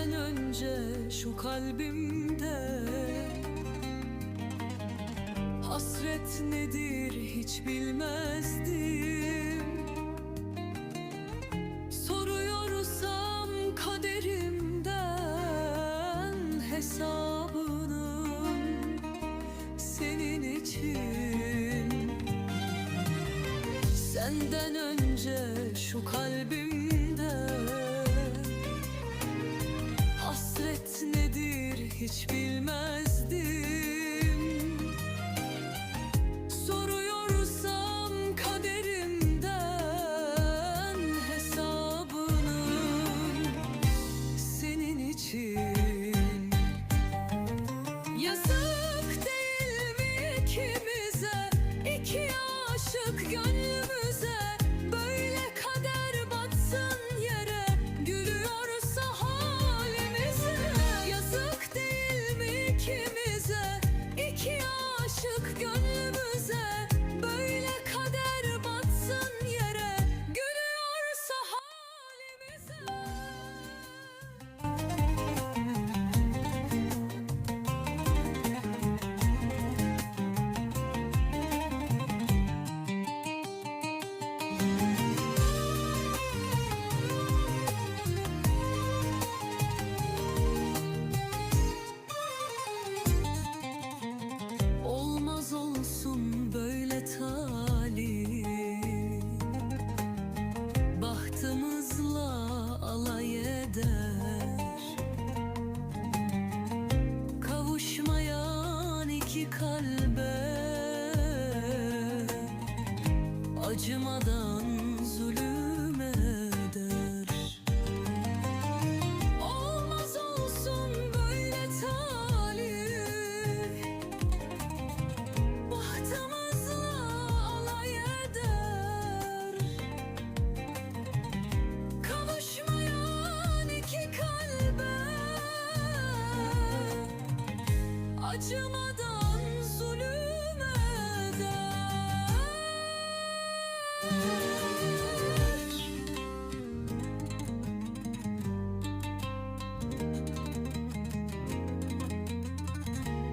Senden önce şu kalbimde. Hasret nedir hiç bilmezdim. Soruyorsam kaderimden hesabını senin için. Senden önce şu kalbimde aşık gönlümüze eder Kavuşmayan iki kalbe Acımadan zulüm eder Acımadan